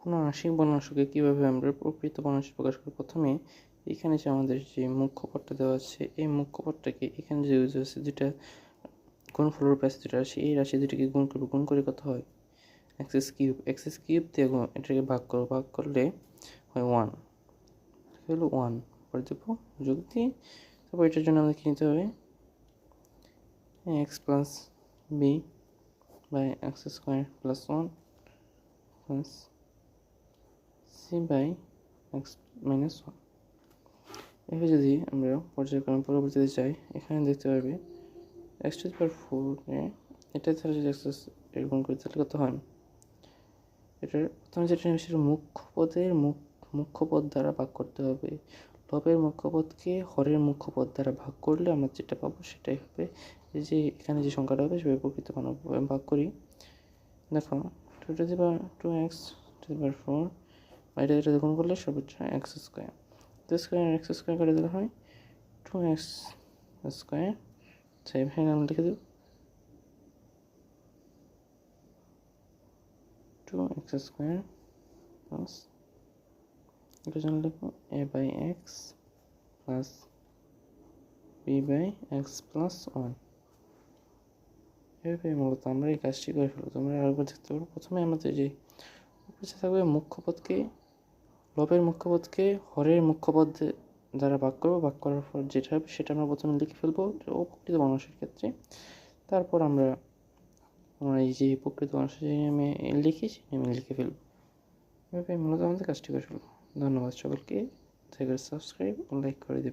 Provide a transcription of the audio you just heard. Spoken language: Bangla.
কোনো আংশিক বর্ণাংশকে কীভাবে আমরা প্রকৃত বর্ণাংশে প্রকাশ করি? প্রথমে এখানে যে আমাদের যে মুখ্য পদটা দেওয়া আছে, এই মুখ্য পদটাকে এখানে যে ইউজ আছে যেটা গুণফল রূপে আছে, যেটা রাশি এই রাশি দুটিকে গুণ করব, গুণ করে কত হয়? এক্সেস কিউব এক্সেস কিউব দিয়ে গুণ- এটাকে ভাগ করো, ভাগ করলে হয় ওয়ান হলো ওয়ান পরে দেবো যোগ দিয়ে, তারপর এটার জন্য আমাদের কী নিতে হবে? X plus B by X square plus one plus by X minus one. এভাবে যদি আমরা পর্যায়ক্রমে পরবর্তীতে যাই, এখানে দেখতে পারবে এক্স টু পাওয়ার ফোরকে এটা তাহলে যদি এক্সের গুণ করি, তাহলে কত হয়? এটার প্রথমে যেটা সেটা মুখ্য পদের মুখ, মুখ্য পদ দ্বারা ভাগ করতে হবে। লবের মুখ্য পদকে হরের মুখ্য পদ দ্বারা ভাগ করলে আমরা যেটা পাবো সেটাই হবে। এই যে এখানে যে সংখ্যাটা হবে, সেভাবে প্রকৃত বানাবো ভাগ করি। দেখো, two to the power, two X to the power four এটা এটা গুণ করলে সর্বোচ্চ X square two square X square করে দিলে হয় টু এক্স স্কোয়ার তো এখানে আমি লিখে দেব। টু এক্স স্কোয়ার প্লাস জন্য লিখব A by X plus B by X plus one এভাবে মূলত আমরা এই কাজটি করে ফেলব। তোমরা আরেকবার দেখতে পারো। প্রথমে আমাদের যে থাকবে মুখ্যপদকে লবের মুখ্যপদকে হরের মুখ্যপদ দ্বারা ভাগ করব, ভাগ করার পর যেটা হবে সেটা আমরা প্রথমে লিখে ফেলব প্রকৃত মানুষের ক্ষেত্রে। তারপর আমরা আমরা এই যে প্রকৃত মানুষের যে আমি লিখি, সেই আমি লিখে ফেলব। এভাবে মূলত আমাদের কাজটি করে ফেলব। ধন্যবাদ সকলকে। সাবস্ক্রাইব ও লাইক করে দেবেন।